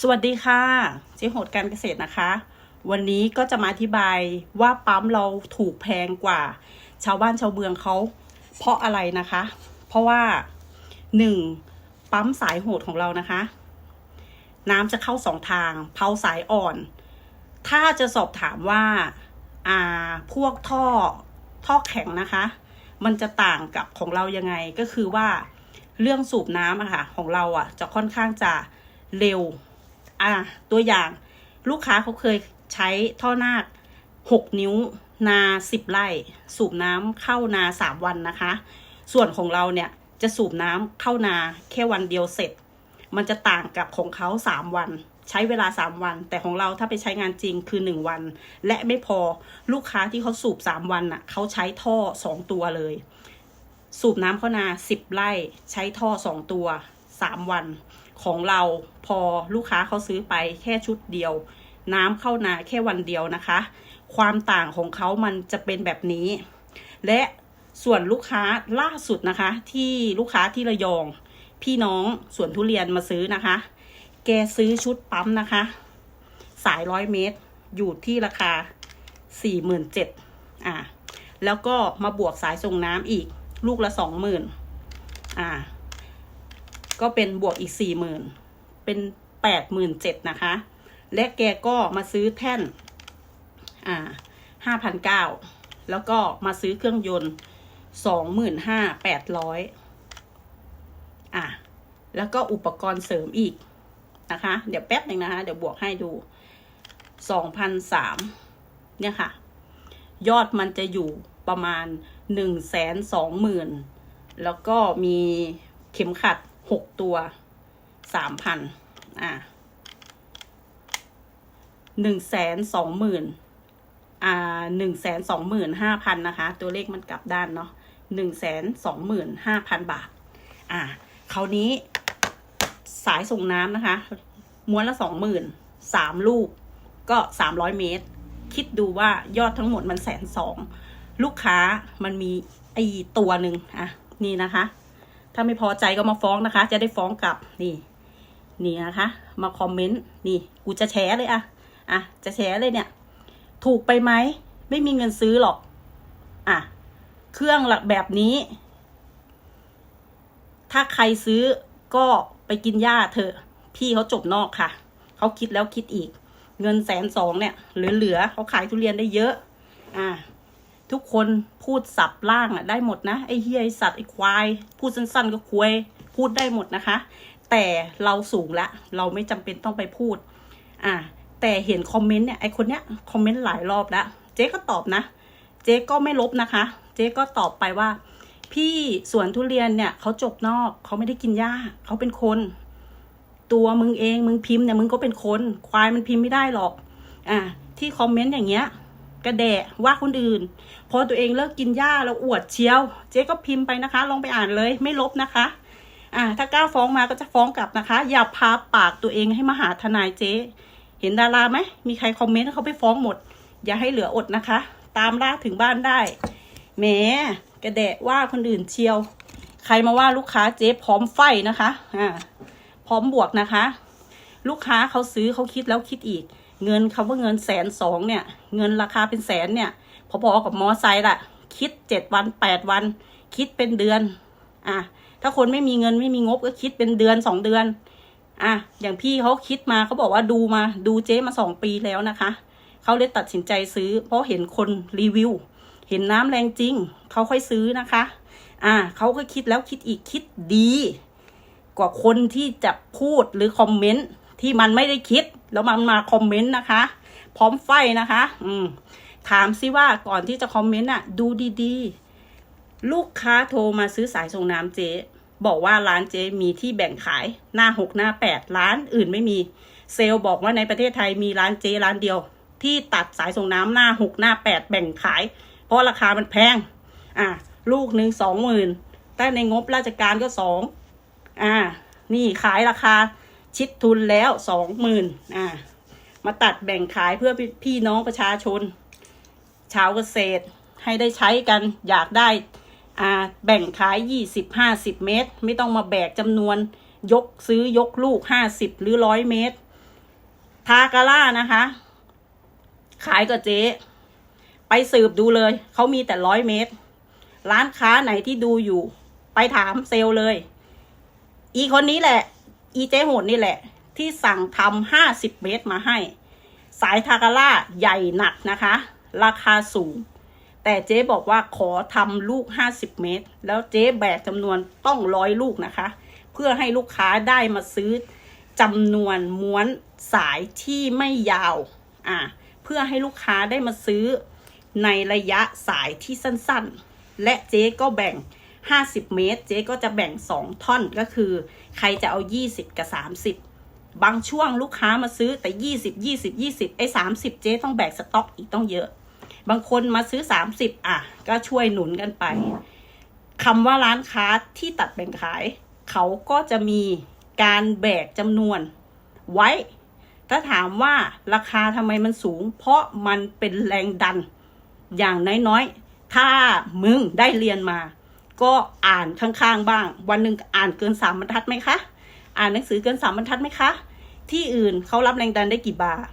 สวัสดีค่ะเจ๊โหดการเกษตรนะคะ วันนี้ก็จะมาอธิบายว่าปั๊มเราถูกแพงกว่า ชาวบ้านชาวเมืองเขาเพราะอะไรนะคะ เพราะว่าหนึ่งปั๊มสายโหดของเรานะคะ น้ำจะเข้าสองทางเผาสายอ่อน ถ้าจะสอบถามว่าอ่าพวกท่อท่อแข็งนะคะ มันจะต่างกับของเรายังไงก็คือว่าเรื่องสูบน้ำอะค่ะของเราอะจะค่อนข้างจะเร็ว อะตัวอย่างลูกค้าเขาเคยใช้ท่อนาคหกนิ้วนาสิบไร่ สูบน้ำเข้านาสามวันนะคะ ส่วนของเราเนี่ยจะสูบน้ำเข้านาแค่วันเดียวเสร็จ มันจะต่างกับของเขาสามวัน ใช้เวลาสามวัน แต่ของเราถ้าไปใช้งานจริงคือหนึ่งวัน และไม่พอลูกค้าที่เขาสูบสามวันน่ะเขาใช้ท่อสองตัวเลย สูบน้ำเข้านาสิบไร่ ใช้ท่อสองตัวสามวัน ของเราพอลูกค้าเขาซื้อไปแค่ชุดเดียว น้ำเข้านาแค่วันเดียวนะคะ ความต่างของเขามันจะเป็นแบบนี้ และส่วนลูกค้าล่าสุดนะคะ ที่ลูกค้าที่ระยอง พี่น้องสวนทุเรียนมาซื้อนะคะ แกซื้อชุดปั๊มนะคะ สายร้อยเมตร อยู่ที่ราคาสี่หมื่นเจ็ดอ่าแล้วก็มาบวกสายส่งน้ำอีก ลูกละสองหมื่นอ่า ก็เป็นบวกอีกสี่หมื่นเป็นแปดหมื่นเจ็ดนะคะ และแกก็มาซื้อแท่นอ่าห้าพันเก้าแล้วก็มาซื้อเครื่องยนต์สองหมื่นห้าแปดร้อยอะแล้วก็อุปกรณ์เสริมอีกนะคะ เดี๋ยวแป๊บหนึ่งนะคะ เดี๋ยวบวกให้ดูสองพันสามเนี่ยค่ะ ยอดมันจะอยู่ประมาณหนึ่งแสนสองหมื่นแล้วก็มีเข็มขัด หกตัวสามพันอ่าหนึ่งแสนสองหมื่นอ่าหนึ่งแสนสองหมื่นห้าพันนะคะ ตัวเลขมันกลับด้านเนาะหนึ่งแสนสองหมื่นห้าพันบาท อ่าคราวนี้ สายส่งน้ำนะคะ ม้วนละสองหมื่นสามลูก ก็สามร้อยเมตร คิดดูว่ายอดทั้งหมดมันแสนสอง ลูกค้ามันมีไอตัวหนึ่งอะ นี่นะคะ ถ้าไม่พอใจก็มาฟ้องนะคะ จะได้ฟ้องกลับนี่ นี่นะคะ มาคอมเมนต์นี่กูจะแชร์เลยอะอะจะแชร์เลยเนี่ย ถูกไปไหมไม่มีเงินซื้อหรอกอะเครื่องหลักแบบนี้ ถ้าใครซื้อก็ไปกินหญ้าเถอะ พี่เขาจบนอกค่ะ เขาคิดแล้วคิดอีก เงินแสนสองเนี่ย เหลือๆเขาขายทุเรียนได้เยอะ อะ ทุกคนพูดสับล่างอะได้หมดนะ ไอ้เฮียไอ้สัตว์ไอ้ควาย พูดสั้นๆ ก็ควยพูดได้หมดนะคะ แต่เราสูงละเราไม่จำเป็นต้องไปพูด อะแต่เห็นคอมเมนต์เนี่ยไอคนเนี้ยคอมเมนต์หลายรอบแล้วเจ๊ก็ตอบนะ เจ๊ก็ไม่ลบนะคะ เจ๊ก็ตอบไปว่า พี่สวนทุเรียนเนี่ยเขาจบนอกเขาไม่ได้กินหญ้าเขาเป็นคน ตัวมึงเองมึงพิมพ์เนี่ยมึงก็เป็นคน ควายมันพิมพ์ไม่ได้หรอก อะที่คอมเมนต์อย่างเงี้ย กระแดะว่าคนอื่น พอตัวเองเลิกกินหญ้าแล้วอวดเชียว เจ๊ก็พิมพ์ไปนะคะ ลองไปอ่านเลยไม่ลบนะคะ อ่า ถ้ากล้าฟ้องมาก็จะฟ้องกลับนะคะ อย่าพาปากตัวเองให้มาหาทนายเจ๊เห็นดาราไหมมีใครคอมเมนต์เขาไปฟ้องหมด อย่าให้เหลืออดนะคะ ตามล่าถึงบ้านได้แหมกระแดะว่าคนอื่นเชียว ใครมาว่าลูกค้าเจ๊พร้อมไฟนะคะอ่าพร้อมบวกนะคะ ลูกค้าเขาซื้อเขาคิดแล้วคิดอีก เงินคำว่าเงินแสนสองเนี่ย เงินราคาเป็นแสนเนี่ยพอๆกับมอไซค์ละคิดเจ็ดวันแปดวัน คิดเป็นเดือน อะ ถ้าคนไม่มีเงินไม่มีงบก็คิดเป็นเดือนสองเดือน อะ อย่างพี่เขาคิดมาเขาบอกว่าดูมาดูเจ๊มาสองปีแล้วนะคะเขาเลยตัดสินใจซื้อ เพราะเห็นคนรีวิว เห็นน้ำแรงจริงเขาค่อยซื้อนะคะ อะเขาก็คิดแล้วคิดอีกคิดดี กว่าคนที่จะพูดหรือคอมเมนต์ ที่มันไม่ได้คิด แล้วมันมาคอมเมนต์นะคะ พร้อมไฟนะคะ อืมถามซิว่าก่อนที่จะคอมเมนต์อะ ดูดีๆ ลูกค้าโทรมาซื้อสายส่งน้ำเจ๊ บอกว่าร้านเจ๊มีที่แบ่งขายหน้าหกหน้าแปดร้านอื่นไม่มี เซลล์บอกว่าในประเทศไทยมีร้านเจ๊ร้านเดียว ที่ตัดสายส่งน้ำหน้าหกหน้าแปดแบ่งขาย เพราะราคามันแพง อะ ลูกหนึ่งสองหมื่นแต่ในงบราชการก็สองอ่า นี่ขายราคา ชิดทุนแล้วสองหมื่นอ่ามาตัดแบ่งขายเพื่อพี่น้องประชาชน ชาวเกษตรให้ได้ใช้กันอยากได้อ่าแบ่งขายยี่สิบห้าสิบเมตร ไม่ต้องมาแบกจำนวนยกซื้อยกลูกห้าสิบหรือร้อยเมตร ทากาล่านะคะ ขายกับเจ๊ไปสืบดูเลย เขามีแต่ร้อยเมตร ร้านค้าไหนที่ดูอยู่ ไปถามเซลเลย อีคนนี้แหละ อีเจโหดนี่แหละ ที่สั่งทำห้าสิบเมตรมาให้ สายทากาล่าใหญ่หนักนะคะ ราคาสูง แต่เจ๊บอกว่าขอทำลูก50เมตร แล้วเจ๊แบกจำนวนต้องร้อยลูกนะคะ เพื่อให้ลูกค้าได้มาซื้อจำนวนม้วนสายที่ไม่ยาวอ่าเพื่อให้ลูกค้าได้มาซื้อในระยะสายที่สั้นๆ และเจ๊ก็แบ่ง 50 เมตร เจ๊ก็จะแบ่ง 2 ท่อนก็คือ ใครจะเอา 20 กับ 30 บางช่วงลูกค้ามาซื้อแต่ 20 20 20 ไอ้30 เจ๊ต้องแบกสต็อกอีกต้องเยอะ บางคนมาซื้อ 30 อะ ก็ช่วยหนุนกันไปคำว่าร้านค้าที่ตัดแบ่งขาย เขาก็จะมีการแบกจำนวนไว้ ถ้าถามว่าราคาทำไมมันสูง เพราะมันเป็นแรงดันอย่างน้อยๆ ถ้ามึงได้เรียนมา ก็อ่านข้างๆบ้าง วันหนึ่งอ่านเกินสามบรรทัดไหมคะ อ่านหนังสือเกินสามบรรทัดไหมคะ ที่อื่นเขารับแรงดันได้กี่บาร์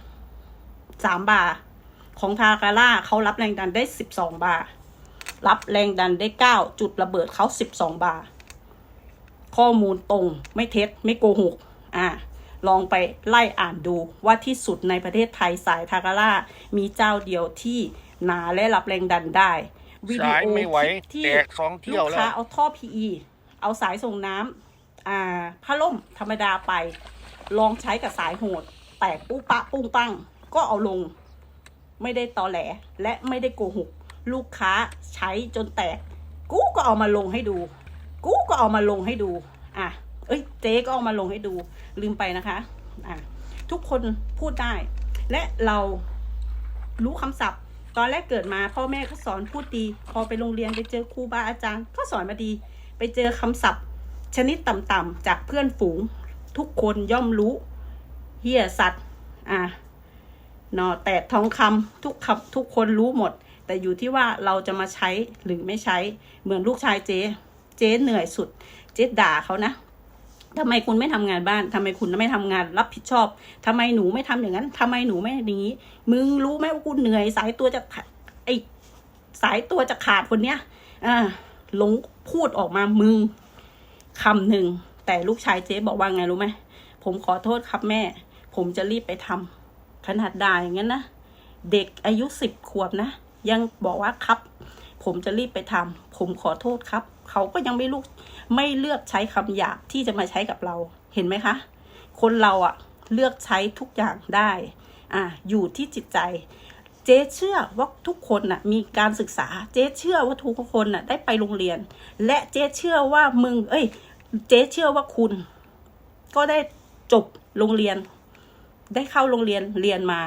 สามบาร์ของทาการ่าเขารับแรงดันได้สิบสองบาร์รับแรงดันได้เก้าจุดระเบิดเขาสิบสองบาร์ข้อมูลตรงไม่เท็จไม่โกหกอ่าลองไปไล่อ่านดูว่าที่สุดในประเทศไทยสายทาการ่ามีเจ้าเดียวที่หนาและรับแรงดันได้ วิดีสายโอไม่ไหวคลิปที่แตกสองเที่ยวลูกแล้ว ค้าเอาท่อ PE เอาสายส่งน้ำอ่าผ้าล่มธรรมดาไป ลองใช้กับสายโหด แตกปุ๊ปะปุ้งปัง ก็เอาลง ไม่ได้ตอแหลและไม่ได้โกหก ลูกค้าใช้จนแตก กูก็เอามาลงให้ดู กูก็เอามาลงให้ดู อะ เอ้ย เจ๊ก็เอามาลงให้ดู ลืมไปนะคะ อะ ทุกคนพูดได้ และเรารู้คำศัพท์ ตอนแรกเกิดมาพ่อแม่ก็สอนพูดดี พอไปโรงเรียนไปเจอครูบาอาจารย์ก็สอนมาดี ไปเจอคำศัพท์ ชนิดต่ำๆจากเพื่อนฝูง ทุกคนย่อมรู้เฮียสัตว์อะนอแตกทองคำทุกคำทุกคนรู้หมด แต่อยู่ที่ว่าเราจะมาใช้หรือไม่ใช้เหมือนลูกชายเจ๊ เจ๊เหนื่อยสุด เจ๊ด่าเขานะ ทำไมคุณไม่ทำงานบ้านทำไมคุณไม่ทำงานรับผิดชอบทำไมหนูไม่ทำอย่างนั้นทำไมหนูไม่อย่างนี้ มึงรู้ไหมว่ากูเหนื่อย สายตัวจะไอสายตัวจะขาดคนเนี้ย อ่าหลงพูดออกมามึงคำหนึ่ง แต่ลูกชายเจ๊บอกว่าไงรู้ไหมผมขอโทษครับแม่ ผมจะรีบไปทำขนาดด่าอย่างนั้นนะ เด็กอายุสิบขวบนะ ยังบอกว่าครับ ผมจะรีบไปทำผมขอโทษครับ เขาก็ยังไม่ลูกไม่เลือกใช้คำหยาบที่จะมาใช้กับเราเห็นไหมคะ คนเราอะเลือกใช้ทุกอย่างได้อ่าอยู่ที่จิตใจ เจ๊เชื่อว่าทุกคนน่ะมีการศึกษา เจ๊เชื่อว่าทุกคนน่ะได้ไปโรงเรียน และเจ๊เชื่อว่ามึง เอ้ย เจ๊เชื่อว่าคุณ ก็ได้จบโรงเรียน ได้เข้าโรงเรียนเรียนมา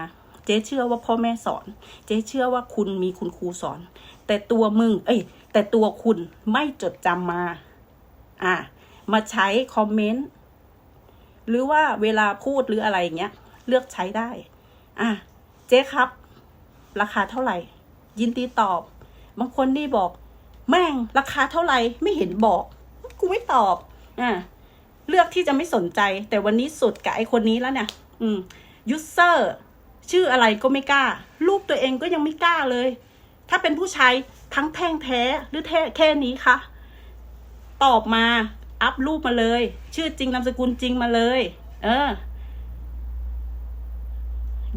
เจ๊เชื่อว่าพ่อแม่สอน เจ๊เชื่อว่าคุณมีคุณครูสอน แต่ตัวมึง เอ้ย แต่ตัวคุณไม่จดจำมา อ่ามาใช้คอมเมนต์ หรือว่าเวลาพูดหรืออะไรอย่างเงี้ย เลือกใช้ได้ อะ เจ๊ครับ ราคาเท่าไหร่ ยินดีตอบ บางคนนี่บอก แม่ง ราคาเท่าไหร่ ไม่เห็นบอก กูไม่ตอบ อะ เลือกที่จะไม่สนใจ แต่วันนี้สุดกับไอคนนี้แล้วเนี่ย อืมยูเซอร์ ชื่ออะไรก็ไม่กล้ารูปตัวเองก็ยังไม่กล้าเลย ถ้าเป็นผู้ชายทั้งแท่งแท้หรือแท้แค่นี้คะตอบมาอัพรูปมาเลย ชื่อจริงนามสกุลจริงมาเลย เออ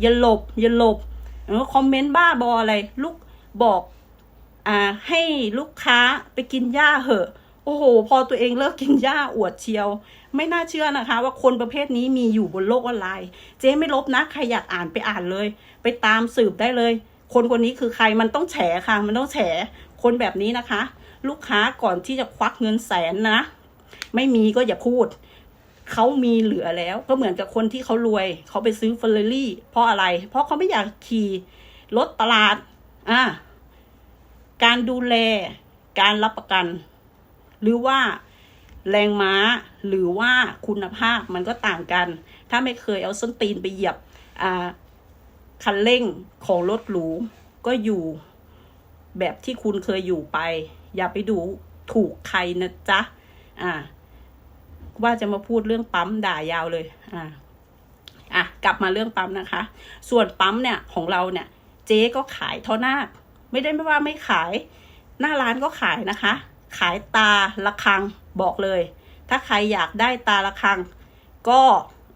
อย่าหลบ อย่าหลบเออคอมเมนต์บ้าบออะไร ลูกบอก อ่า ให้ลูกค้าไปกินหญ้าเหอะ โอ้โห พอตัวเองเลิกกินหญ้าอวดเชียว ไม่น่าเชื่อนะคะ ว่าคนประเภทนี้มีอยู่บนโลกออนไลน์ เจ๊ไม่ลบนะ ใครอยากอ่านไปอ่านเลย ไปตามสืบได้เลย คนคนนี้คือใครมันต้องแฉค่ะ มันต้องแฉ คนแบบนี้นะคะ ลูกค้าก่อนที่จะควักเงินแสนนะ ไม่มีก็อย่าพูดเขามีเหลือแล้วก็เหมือนกับคนที่เขารวย เขาไปซื้อเฟอร์รารี่ เพราะอะไร เพราะเขาไม่อยากขี่รถตลาดอ่าการดูแล การรับประกัน หรือว่า แรงม้าหรือว่าคุณภาพมันก็ต่างกัน ถ้าไม่เคยเอาส้นตีนไปเหยียบคันเร่งของรถหรูก็อยู่แบบที่คุณเคยอยู่ไป อย่าไปดูถูกใครนะจ๊ะอ่าว่าจะมาพูดเรื่องปั๊มด่ายาวเลยอ่าอะกลับมาเรื่องปั๊มนะคะ ส่วนปั๊มเนี่ยของเราเนี่ย เจ๊ก็ขายท่อนาคไม่ได้ไม่ว่าไม่ขาย หน้าร้านก็ขายนะคะ ขายตาละคัง บอกเลย ถ้าใครอยากได้ตาละคัง ก็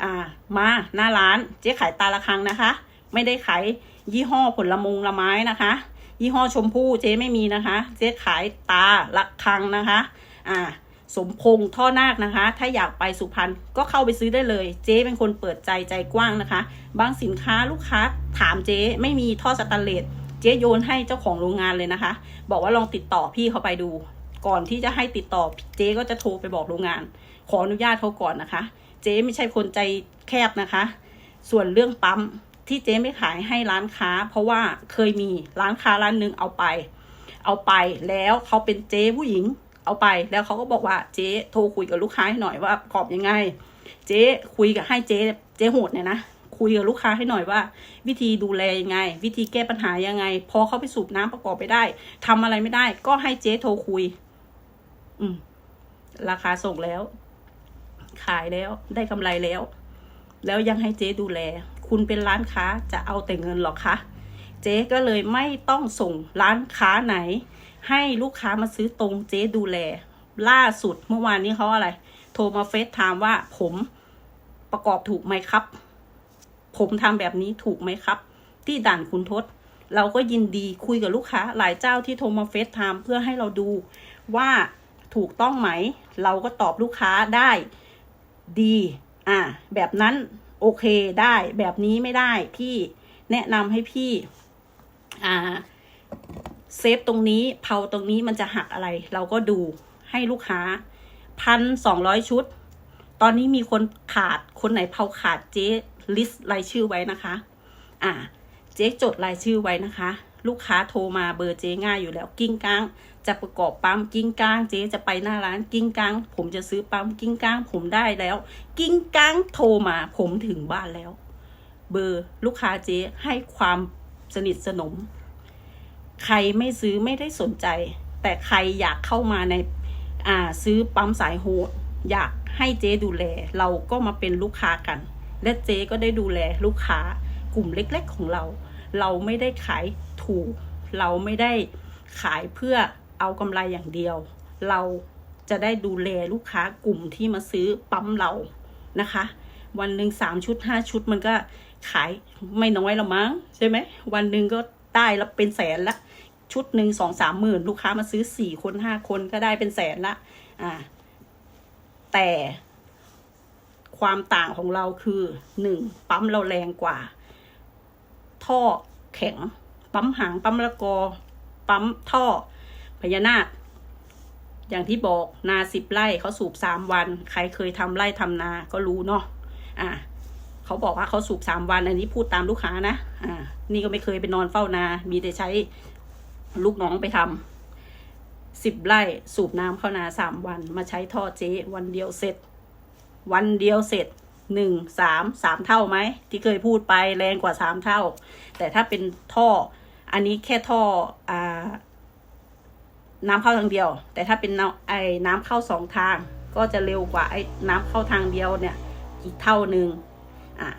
อ่ามาหน้าร้านเจ๊ขายตาละคังนะคะ ไม่ได้ขายยี่ห้อผลมงละไม้นะคะ ยี่ห้อชมพู่เจ๊ไม่มีนะคะ เจ๊ขายตาละคังนะคะอ่าสมพงษ์ท่อนาคนะคะ ถ้าอยากไปสุพรรณก็เข้าไปซื้อได้เลย เจ๊เป็นคนเปิดใจใจกว้างนะคะ บางสินค้าลูกค้าถามเจ๊ไม่มีท่อสแตนเลสเจ๊โยนให้เจ้าของโรงงานเลยนะคะ บอกว่าลองติดต่อพี่เขาไปดู ก่อนที่จะให้ติดต่อเจ๊ก็จะโทรไปบอกโรงงาน ขออนุญาตเขาก่อนนะคะ เจ๊ไม่ใช่คนใจแคบนะคะ ส่วนเรื่องปั๊มที่เจ๊ไม่ขายให้ร้านค้า เพราะว่าเคยมีร้านค้าร้านหนึงเอาไป เอาไปแล้วเขาเป็นเจ๊ผู้หญิงเอาไปแล้วเขาก็บอกว่าเจ๊โทรคุยกับลูกค้าให้หน่อยว่าปรอบยังไง เจ๊คุยกับให้เจ๊เจ๊โหดเนี่ยนะคุยกับลูกค้าให้หน่อยว่า วิธีดูแลยังไง วิธีแก้ปัญหายังไง พอเขาไปสูบน้ำประกอบไปได้ทำอะไรไม่ได้ ก็ให้เจ๊โทรคุย อืม ราคาส่งแล้ว ขายแล้ว ได้กำไรแล้ว แล้วยังให้เจ๊ดูแล คุณเป็นร้านค้าจะเอาแต่เงินหรอคะ เจ๊ก็เลยไม่ต้องส่งร้านค้าไหน ให้ลูกค้ามาซื้อตรงเจ๊ดูแล ล่าสุดเมื่อวานนี้เขาอะไร โทรมาเฟซไทม์ว่าผมประกอบถูกไหมครับ ผมทำแบบนี้ถูกไหมครับ ที่ด่านคุณทศเราก็ยินดีคุยกับลูกค้าหลายเจ้าที่โทรมาเฟซไทม์เพื่อให้เราดูว่า ถูกต้องไหม เราก็ตอบลูกค้าได้ดีอ่าแบบนั้นโอเคได้แบบนี้ไม่ได้พี่แนะนำให้พี่อ่าเซฟตรงนี้เผาตรงนี้มันจะหักอะไร เราก็ดูให้ลูกค้าพันสองร้อยชุด ตอนนี้มีคนขาดคนไหนเผาขาดเจ๊ลิสต์รายชื่อไว้นะคะ อ่าเจ๊จดรายชื่อไว้นะคะ ลูกค้าโทรมาเบอร์เจ๊ง่ายอยู่แล้วกิ้งก้าง จะประกอบปั๊มกิ้งก้างเจ๊จะไปหน้าร้านกิ้งก้าง ผมจะซื้อปั๊มกิ้งก้าง ผมได้แล้ว กิ้งก้างโทรมาผมถึงบ้านแล้ว เบอร์ลูกค้าเจ๊ให้ความสนิทสนม ใครไม่ซื้อไม่ได้สนใจ แต่ใครอยากเข้ามาในอ่าซื้อปั๊มสายโหดอยากให้เจ๊ดูแล เราก็มาเป็นลูกค้ากัน และเจ๊ก็ได้ดูแลลูกค้ากลุ่มเล็ก ๆ ของเรา เราไม่ได้ขายถูก เราไม่ได้ขายเพื่อ เอากำไรอย่างเดียว เราจะได้ดูแลลูกค้ากลุ่มที่มาซื้อปั๊มเรานะคะ วันหนึ่งสามชุดห้าชุดมันก็ขายไม่น้อยละมั้งใช่ไหมวันหนึ่งก็ได้ละเป็นแสนละชุดหนึ่งสองสามหมื่นลูกค้ามาซื้อสี่คนห้าคนก็ได้เป็นแสนละอ่าแต่ความต่างของเราคือหนึ่งปั๊มเราแรงกว่า ท่อแข็ง ปั๊มหางปั๊มละกอ ปั๊มท่อ พญานาค อย่างที่บอกนาสิบไร่เขาสูบสามวัน ใครเคยทำไร่ทำนาก็รู้เนาะอ่าเขาบอกว่าเขาสูบสามวัน อันนี้พูดตามลูกค้านะอ่านี่ก็ไม่เคยไปนอนเฝ้านา มีแต่ใช้ลูกน้องไปทำสิบไร่สูบน้ำเข้านาสามวัน มาใช้ท่อเจ๊วันเดียวเสร็จ วันเดียวเสร็จหนึ่งสามสามเท่าไหม ที่เคยพูดไปแรงกว่าสามเท่า แต่ถ้าเป็นท่ออันนี้แค่ท่ออ่า น้ำเข้าทางเดียว แต่ถ้าเป็นน้ำไอ้น้ำเข้าสองทาง ก็จะเร็วกว่าไอ้น้ำเข้าทางเดียวเนี่ยอีกเท่าหนึ่งอะ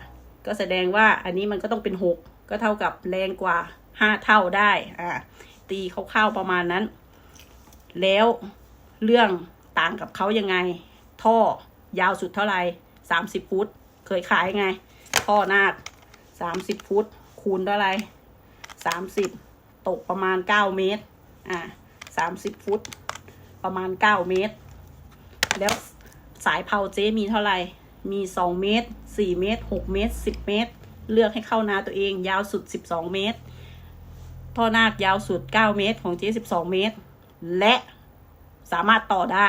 ก็แสดงว่าอันนี้มันก็ต้องเป็นหกก็เท่ากับแรงกว่าห้าเท่าได้อะตีคร่าวๆประมาณนั้น แล้วเรื่องต่างกับเขายังไง ท่อยาวสุดเท่าไหร่สามสิบฟุต เคยขายไง ท่อนาคสามสิบฟุต คูณเท่าไหร่สามสิบตกประมาณเก้าเมตร อะ สามสิบฟุต ประมาณเก้าเมตร แล้วสายเผาเจ๊มีเท่าไหร่ มีสองเมตรสี่เมตรหกเมตรสิบเมตร เลือกให้เข้านาตัวเองยาวสุดสิบสองเมตร ท่อนาคยาวสุดเก้าเมตรของเจ๊สิบสองเมตร และสามารถต่อได้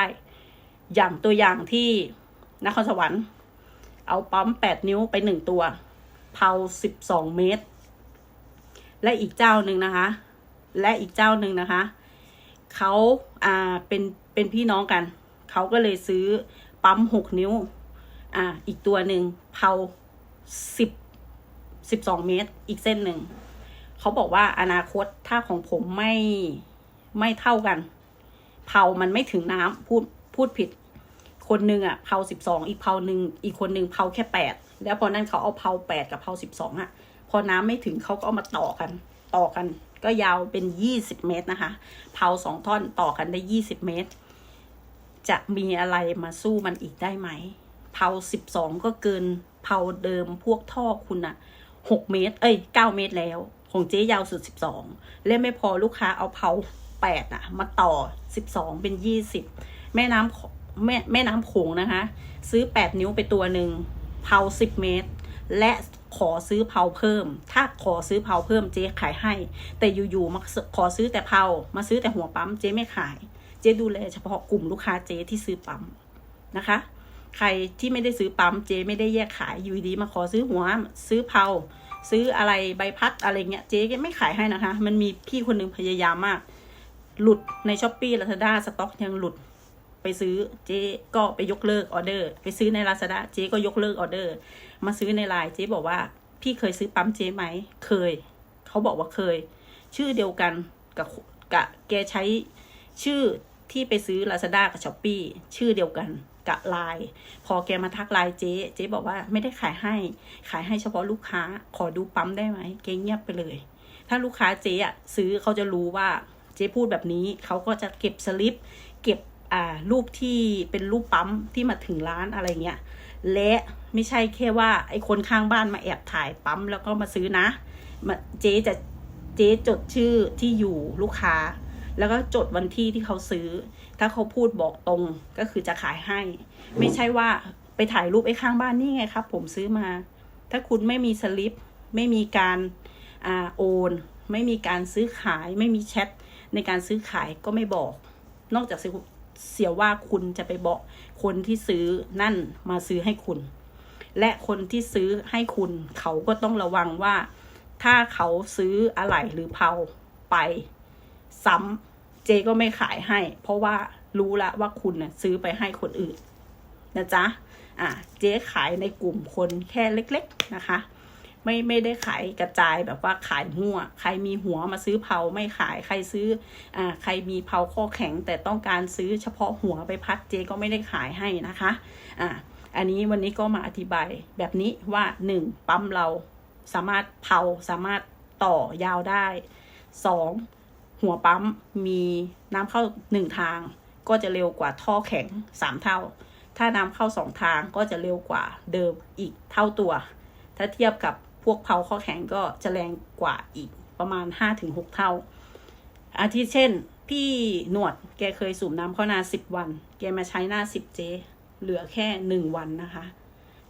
อย่างตัวอย่างที่นครสวรรค์เอาปั๊มแปดนิ้วไปหนึ่งตัว เผาสิบสองเมตร และอีกเจ้าหนึ่งนะคะ และอีกเจ้าหนึ่งนะคะ เขาอ่าเป็นเป็นพี่น้องกัน เขาก็เลยซื้อปั๊มหกนิ้ว อ่า อีกตัวหนึ่งเผาสิบสิบสองเมตร อีกเส้นหนึ่ง เขาบอกว่าอนาคตถ้าของผมไม่ไม่เท่ากัน เผามันไม่ถึงน้ำพูดพูดผิด คนหนึ่งอะเผาสิบสองอีกเผาหนึ่งอีกคนหนึ่งเผาแค่แปดแล้วพอนั้นเขาเอาเพาแปดกับเพาสิบสองอะ พอน้ำไม่ถึงเขาก็เอามาต่อกัน ต่อกัน ก็ยาวเป็นยี่สิบเมตรนะคะเพาสองท่อนต่อกันได้ยี่สิบเมตร จะมีอะไรมาสู้มันอีกได้ไหม เผาสิบสองก็เกินเผาเดิมพวกท่อคุณอะหกเมตร เอ้ยเก้าเมตรแล้ว ของเจ๊ยาวสุดสิบสองและไม่พอลูกค้าเอาเผาแปดอะมาต่อสิบสองเป็นยี่สิบแม่น้ำแม่แม่น้ำโขงนะคะ ซื้อแปดนิ้วไปตัวหนึ่งเผาสิบเมตร และ ขอซื้อเผาเพิ่ม ถ้าขอซื้อเผาเพิ่มเจ๊ขายให้ แต่อยู่ๆมาขอซื้อแต่เผามาซื้อแต่หัวปั๊มเจ๊ไม่ขาย เจ๊ดูแลเฉพาะกลุ่มลูกค้าเจ๊ที่ซื้อปั๊มนะคะ ใครที่ไม่ได้ซื้อปั๊มเจ๊ไม่ได้แยกขายอยู่ดีมาขอซื้อหัวซื้อเผาซื้ออะไรใบพัดอะไรเงี้ยเจ๊ไม่ขายให้นะคะ มันมีพี่คนหนึ่งพยายามมาก หลุดในช้อปปี้ลาซาด้าสต็อกยังหลุด ไปซื้อเจ๊ก็ไปยกเลิกออเดอร์ ไปซื้อในลาซาด้าเจ๊ก็ยกเลิกออเดอร์ มาซื้อในไลน์เจ๊บอกว่า พี่เคยซื้อปั๊มเจ๊ไหมเคย เขาบอกว่าเคย ชื่อเดียวกันกับกับแกใช้ชื่อที่ไปซื้อ Lazada กับ s h อ p e e ชื่อเดียวกันกับไลน์พอแกมาทักไลน์เจ๊เจ๊บอกว่าไม่ได้ขายให้ขายให้เฉพาะลูกค้าขอดูปั๊มได้ไหมเกเงียบไปเลย ถ้าลูกค้าเจ๊อะซื้อเขาจะรู้ว่าเจ๊พูดแบบนี้เขาก็จะเก็บสลิป เก็บ รูปที่เป็นรูปปั๊มที่มาถึงร้านอะไรเงี้ยและไม่ใช่แค่ว่าไอ้คนข้างบ้านมาแอบถ่ายปั๊มแล้วก็มาซื้อนะมาเจ๊จะเจ๊จดชื่อที่อยู่ลูกค้า แล้วก็จดวันที่ที่เขาซื้อ ถ้าเขาพูดบอกตรงก็คือจะขายให้ ไม่ใช่ว่าไปถ่ายรูปไอ้ข้างบ้านนี่ไงครับ ผมซื้อมา ถ้าคุณไม่มีสลิป ไม่มีการอ่าโอน ไม่มีการซื้อขาย ไม่มีแชทในการซื้อขายก็ไม่บอก นอกจาก เสียว่าคุณจะไปบอกคนที่ซื้อนั่นมาซื้อให้คุณ และคนที่ซื้อให้คุณ เขาก็ต้องระวังว่า ถ้าเขาซื้ออะไหล่หรือเผาไป ซ้ำเจก็ไม่ขายให้ เพราะว่ารู้ละว่าคุณน่ะซื้อไปให้คนอื่นนะจ๊ะอะเจ๊ขายในกลุ่มคนแค่เล็ก ๆนะคะ ไม่ไม่ได้ขายกระจายแบบว่าขายหัว ใครมีหัวมาซื้อเผาไม่ขายใครซื้ออ่าใครมีเผาข้อแข็ง แต่ต้องการซื้อเฉพาะหัวไปพัดเจก็ไม่ได้ขายให้นะคะอ่าอันนี้วันนี้ก็มาอธิบายแบบนี้ว่าหนึ่งปั๊มเราสามารถเผาสามารถต่อยาวได้สองหัวปั๊มมีน้ำเข้าหนึ่งทาง ก็จะเร็วกว่าท่อแข็งสามเท่า ถ้าน้ำเข้าสองทางก็จะเร็วกว่าเดิมอีกเท่าตัว ถ้าเทียบกับ วกเผาข้อแข็งก็จะแรงกว่าอีกประมาณห้าถึงหกเท่า อาทิเช่น พี่หนวดแกเคยสูบน้ำข้านาสิบวัน แกมาใช้หน้าสิบเจ เหลือแค่หนึ่งวันนะคะ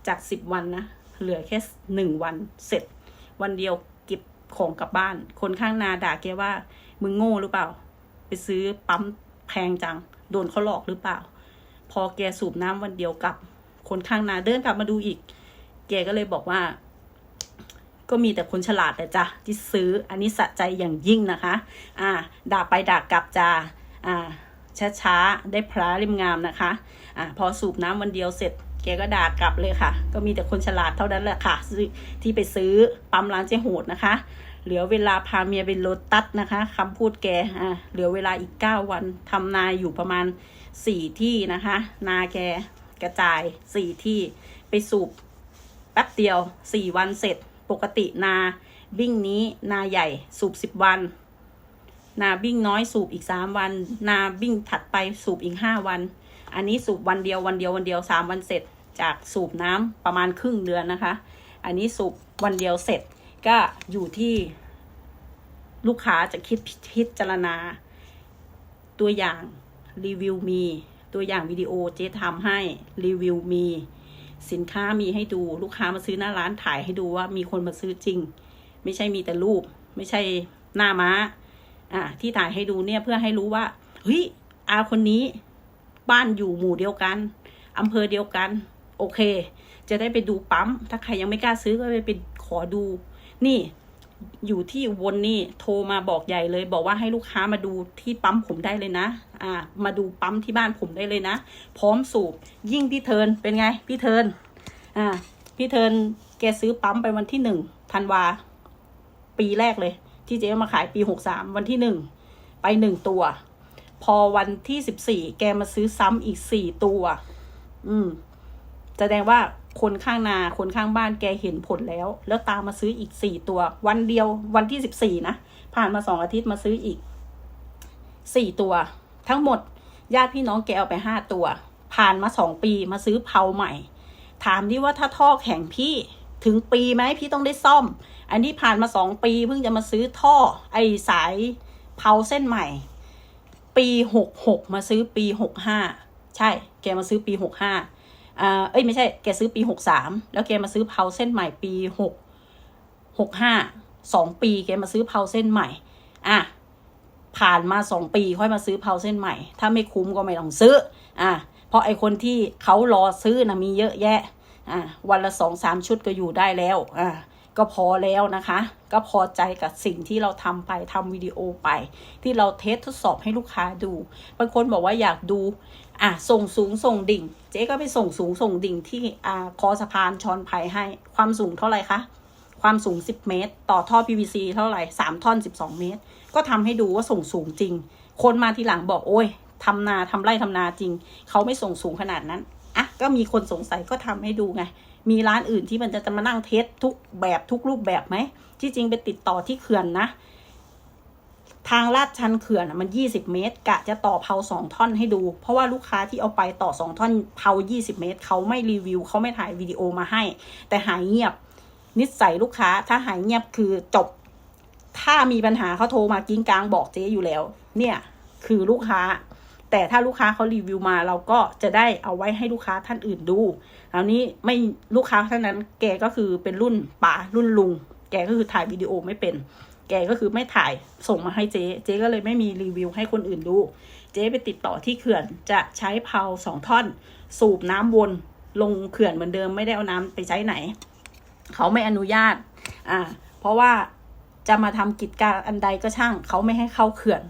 จากสิบวันนะ เหลือแค่หนึ่งวันเสร็จ วันเดียวเก็บของกลับบ้าน คนข้างนาด่าแกว่า มึงโง่หรือเปล่า ไปซื้อปั๊มแพงจัง โดนเขาหลอกหรือเปล่า พอแกสูบน้ำวันเดียวกลับ คนข้างนาเดินกลับมาดูอีก แกก็เลยบอกว่า ก็มีแต่คนฉลาดแต่จ้ะที่ซื้ออันนี้สะใจอย่างยิ่งนะคะ อ่า ด่าไปด่ากลับจ้าอ่าช้าๆ ได้พระริมงามนะคะ อ่าพอสูบน้ำวันเดียวเสร็จ แกก็ด่ากลับเลยค่ะ ก็มีแต่คนฉลาดเท่านั้นแหละค่ะ ที่ไปซื้อปั๊มร้านเจ๊โหดนะคะ เหลือเวลาพาเมียเป็นรถตัดนะคะคำพูดแก อ่า เหลือเวลาอีกเก้าวันทำนาอยู่ประมาณสี่ที่นะคะ นาแกกระจายสี่ที่ ไปสูบแป๊บเดียวสี่วันเสร็จ ปกตินาบิ้งนี้นาใหญ่สูบสิบวัน นาบิ้งน้อยสูบอีกสามวัน นาบิ้งถัดไปสูบอีกห้าวัน อันนี้สูบวันเดียววันเดียววันเดียวสามวันเสร็จจากสูบน้ำประมาณครึ่งเดือนนะคะ อันนี้สูบวันเดียวเสร็จก็อยู่ที่ลูกค้าจะคิดพิจารณา ตัวอย่างรีวิวมี ตัวอย่างวิดีโอเจ๊ทำให้รีวิวมี สินค้ามีให้ดูลูกค้ามาซื้อหน้าร้านถ่ายให้ดูว่ามีคนมาซื้อจริง ไม่ใช่มีแต่รูป ไม่ใช่หน้าม้า อ่า ที่ถ่ายให้ดูเนี่ยเพื่อให้รู้ว่าเฮ้ยอาคนนี้ บ้านอยู่หมู่เดียวกันอำเภอเดียวกัน โอเค จะได้ไปดูปั๊ม ถ้าใครยังไม่กล้าซื้อก็ไปไปขอดู นี่ อยู่ที่อุบนนี่โทรมาบอกใหญ่เลย บอกว่าให้ลูกค้ามาดูที่ปั๊มผมได้เลยนะ อ่า มาดูปั๊มที่บ้านผมได้เลยนะ พร้อมสูบยิ่งพี่เทินเป็นไง พี่เทินอ่า พี่เทินแกซื้อปั๊มไปวันที่หนึ่งธันวา ปีแรกเลย ที่เจ๊มาขายปีหกสามวันที่หนึ่งไปหนึ่งตัว พอวันที่สิบสี่แกมาซื้อซ้ำอีกสี่ตัว อืมแสดงว่า คนข้างนาคนข้างบ้านแกเห็นผลแล้ว แล้วตามมาซื้ออีกสี่ตัว วันเดียววันที่สิบสี่นะ ผ่านมาสองอาทิตย์มาซื้ออีกสี่ตัว ทั้งหมดญาติพี่น้องแกเอาไปห้าตัว ผ่านมาสองปีมาซื้อเผาใหม่ ถามดิว่าถ้าท่อแข็งพี่ถึงปีไหมพี่ต้องได้ซ่อม อันนี้ผ่านมาสองปีเพิ่งจะมาซื้อท่อ ไอสายเผาเส้นใหม่ ปีหกหกมาซื้อปีหกห้าใช่ แกมาซื้อปีหกห้าอ่า เอ้ยไม่ใช่แกซื้อปีหกสามแล้วแกมาซื้อเผาเส้นใหม่ปีหกหกห้าสองปีแกมาซื้อเผาเส้นใหม่ อะผ่านมาสองปีค่อยมาซื้อเผาเส้นใหม่ ถ้าไม่คุ้มก็ไม่ต้องซื้อ อะเพราะไอคนที่เขารอซื้อนะมีเยอะแยะ อะวันละสองสามชุดก็อยู่ได้แล้ว อะ ก็พอแล้วนะคะ ก็พอใจกับสิ่งที่เราทำไปทำวิดีโอไป ที่เราเทสทดสอบให้ลูกค้าดูบางคนบอกว่าอยากดูอะส่งสูงส่งดิ่ง เจ๊ก็ไปส่งสูงส่งดิ่งที่อ่าคอสะพานชอนไผ่ให้ความสูงเท่าไหร่คะความสูง 10 เมตร ต่อท่อ PVC เท่าไหร่ 3 ท่อน 12 เมตร ก็ทำให้ดูว่าส่งสูงจริง คนมาทีหลังบอกโอ้ยทำนาทำไร่ทำนาจริง เขาไม่ส่งสูงขนาดนั้น อะ ก็มีคนสงสัยก็ทำให้ดูไง มีร้านอื่นที่มันจะจะมานั่งเทสทุกแบบทุกรูปแบบไหมที่จริงไปติดต่อที่เขื่อนนะ ทางลาดชันเขื่อนมัน 20 เมตร กะจะต่อเผาสองท่อนให้ดู เพราะว่าลูกค้าที่เอาไปต่อสองท่อนเผา20 เมตรเขาไม่รีวิวเขาไม่ถ่ายวิดีโอมาให้ แต่หายเงียบ นิสัยลูกค้าถ้าหายเงียบคือจบ ถ้ามีปัญหาเขาโทรมากิ้งกลางบอกเจ๊อยู่แล้ว เนี่ย คือลูกค้า แต่ถ้าลูกค้าเขารีวิวมาเราก็จะได้เอาไว้ให้ลูกค้าท่านอื่นดูคราวนี้ไม่ลูกค้าท่านนั้น แกก็คือเป็นรุ่นป๋ารุ่นลุง แกก็คือถ่ายวิดีโอไม่เป็น แกก็คือไม่ถ่ายส่งมาให้เจ๊เจ๊ก็เลยไม่มีรีวิวให้คนอื่นดู เจ๊ไปติดต่อที่เขื่อนจะใช้เพาสองท่อน สูบน้ำวนลงเขื่อนเหมือนเดิมไม่ได้เอาน้ำไปใช้ไหน เขาไม่อนุญาต อ่า เพราะว่าจะมาทำกิจการอันใดก็ช่าง เขาไม่ให้เข้าเขื่อน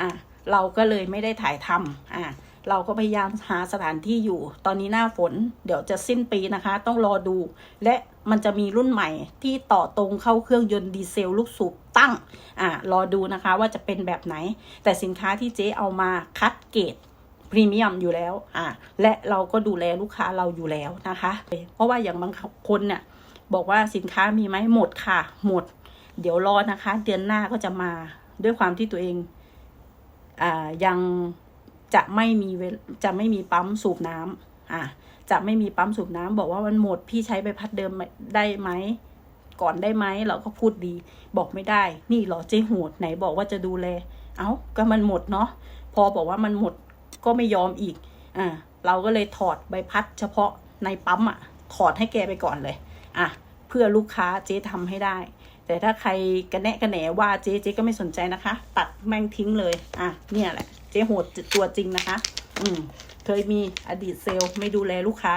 อ่า เราก็เลยไม่ได้ถ่ายทำอ่าเราก็พยายามหาสถานที่อยู่ ตอนนี้หน้าฝน เดี๋ยวจะสิ้นปีนะคะ ต้องรอดู และมันจะมีรุ่นใหม่ที่ต่อตรงเข้าเครื่องยนต์ดีเซลลูกสูบตั้ง อ่ารอดูนะคะว่าจะเป็นแบบไหน แต่สินค้าที่เจ๊เอามาคัดเกรดพรีเมียมอยู่แล้ว อ่าและเราก็ดูแลลูกค้าเราอยู่แล้วนะคะ เพราะว่าอย่างบางคนเนี่ยบอกว่าสินค้ามีไหมหมดค่ะ หมด เดี๋ยวรอนะคะ เดือนหน้าก็จะมาด้วยความที่ตัวเอง ยังจะไม่มีเวลจะไม่มีปั๊มสูบน้ำอ่าจะไม่มีปั๊มสูบน้ำบอกว่ามันหมดพี่ใช้ใบพัดเดิมได้ไหมก่อนได้ไหมเราก็พูดดี บอกไม่ได้ นี่หรอเจ๊โหดไหนบอกว่าจะดูแล เอ้าก็มันหมดเนาะพอบอกว่ามันหมดก็ไม่ยอมอีกอ่าเราก็เลยถอดใบพัด เฉพาะในปั๊มอะถอดให้แกไปก่อนเลยอะเพื่อลูกค้าเจ๊ทำให้ได้ แต่ถ้าใครกระแนะกระแหนว่าเจ๊เจ๊ก็ไม่สนใจนะคะ ตัดแม่งทิ้งเลยอะเนี่ยแหละ เจ๊โหดตัวจริงนะคะ อืมเคยมีอดีตเซลล์ไม่ดูแลลูกค้า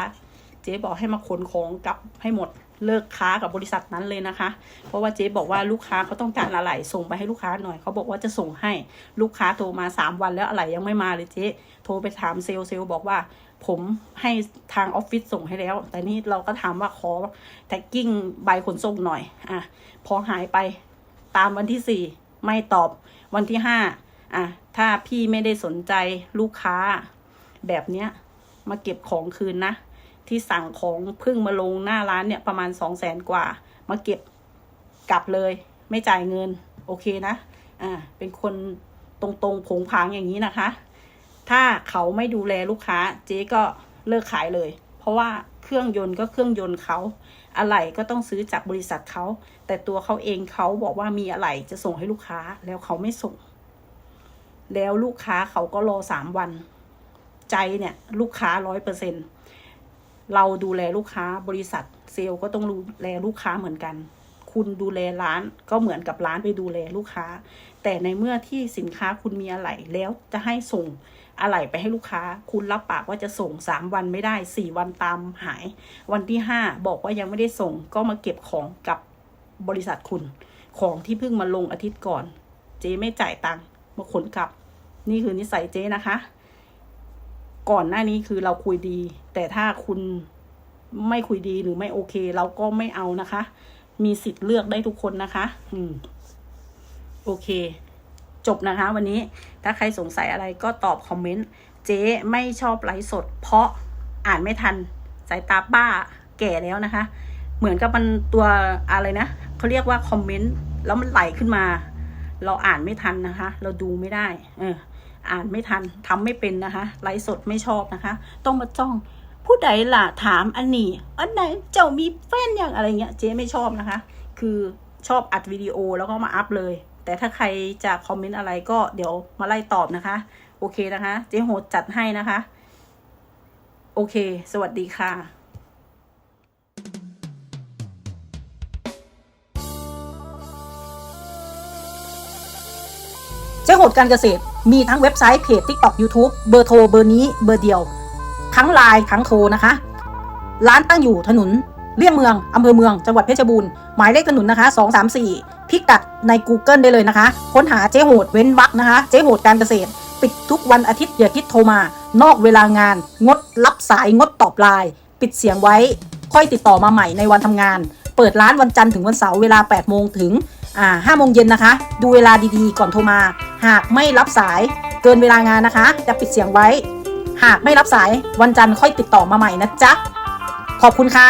เจ๊บอกให้มาขนของกลับให้หมดเลิกค้ากับบริษัทนั้นเลยนะคะ เพราะว่าเจ๊บอกว่าลูกค้าเขาต้องการอะไรส่งไปให้ลูกค้าหน่อย เขาบอกว่าจะส่งให้ลูกค้าโทรมาสามวันแล้วอะไรยังไม่มาเลยเจ๊ โทรไปถามเซลล์เซลล์บอกว่า ผมให้ทางออฟฟิศส่งให้แล้ว แต่นี่เราก็ถามว่าขอแท็กกิ้งใบขนส่งหน่อย อะ พอหายไปตามวันที่สี่ไม่ตอบวันที่ห้าอะ ถ้าพี่ไม่ได้สนใจลูกค้า แบบเนี้ย มาเก็บของคืนนะ ที่สั่งของเพึ่งมาลงหน้าร้านเนี่ยประมาณสองแสนกว่า มาเก็บกลับเลย ไม่จ่ายเงิน โอเคนะ อ่า เป็นคนตรงๆผงผางอย่างนี้นะคะ ถ้าเขาไม่ดูแลลูกค้า เจ๊ก็เลิกขายเลย เพราะว่าเครื่องยนต์ก็เครื่องยนต์เขาอะไรก็ต้องซื้อจากบริษัทเขา แต่ตัวเขาเองเขาบอกว่ามีอะไรจะส่งให้ลูกค้าแล้วเขาไม่ส่ง แล้วลูกค้าเขาก็รอสามวัน ใจเนี่ย ลูกค้าร้อยเปอร์เซ็นเราดูแลลูกค้าบริษัทเซลก็ต้องดูแลลูกค้าเหมือนกัน คุณดูแลร้านก็เหมือนกับร้านไปดูแลลูกค้า แต่ในเมื่อที่สินค้าคุณมีอะไรแล้วจะให้ส่ง อะไรไปให้ลูกค้า คุณรับปากว่าจะส่งสามวันไม่ได้สี่วันตามหาย วันที่ห้าบอกว่ายังไม่ได้ส่งก็มาเก็บของกับบริษัทคุณ ของที่เพิ่งมาลงอาทิตย์ก่อน เจ๊ไม่จ่ายตังค์มาขนกลับ นี่คือนิสัยเจ๊นะคะ ก่อนหน้านี้คือเราคุยดี แต่ถ้าคุณไม่คุยดีหรือไม่โอเค เราก็ไม่เอานะคะ มีสิทธิ์เลือกได้ทุกคนนะคะ อืม โอเค จบนะคะวันนี้ถ้าใครสงสัยอะไรก็ตอบคอมเมนต์เจ๊ไม่ชอบไลฟ์สด เพราะอ่านไม่ทันสายตาป้าแก่แล้วนะคะ เหมือนกับมันตัวอะไรนะเขาเรียกว่าคอมเมนต์แล้วมันไหลขึ้นมา เราอ่านไม่ทันนะคะ เราดูไม่ได้ เออ อ่านไม่ทันทำไม่เป็นนะคะ ไลฟ์สดไม่ชอบนะคะ ต้องมาจ้องผู้ใดล่ะถามอันนี้อันไหนเจ้ามีแฟนอย่างอะไรเงี้ยเจ๊ไม่ชอบนะคะ คือชอบอัดวิดีโอแล้วก็มาอัพเลย แต่ถ้าใครจะคอมเมนต์อะไรก็เดี๋ยวมาไล่ตอบนะคะ โอเคนะคะ เจ๊โหดจัดให้นะคะ โอเค สวัสดีค่ะเจ๊โหดการเกษตรมีทั้งเว็บไซต์เพจ TikTok YouTube เบอร์โทรเบอร์นี้เบอร์เดียว ทั้งไลน์ทั้งโทรนะคะ ร้านตั้งอยู่ถนนเลี่ยงเมือง อำเภอเมือง จังหวัดเพชรบูรณ์ หมายเลขถนนนะคะ 234 พิกัดใน Google ได้เลยนะคะ ค้นหาเจ๊โหดเว้นวักนะคะ เจ๊โหดการเกษตร ปิดทุกวันอาทิตย์อย่าคิดโทรมา นอกเวลางาน งดรับสายงดตอบไลน์ปิดเสียงไว้ ค่อยติดต่อมาใหม่ในวันทำงาน เปิดร้านวันจันทร์ถึงวันเสาร์เวลา 8 โมงถึงอ่าโมงเย็นนะคะ ดูเวลาดีๆ ก่อนโทรมา หากไม่รับสายเกินเวลางานนะคะ จะปิดเสียงไว้ หากไม่รับสายวันจันทร์ค่อยติดต่อมาใหม่นะจ๊ะ ขอบคุณค่ะ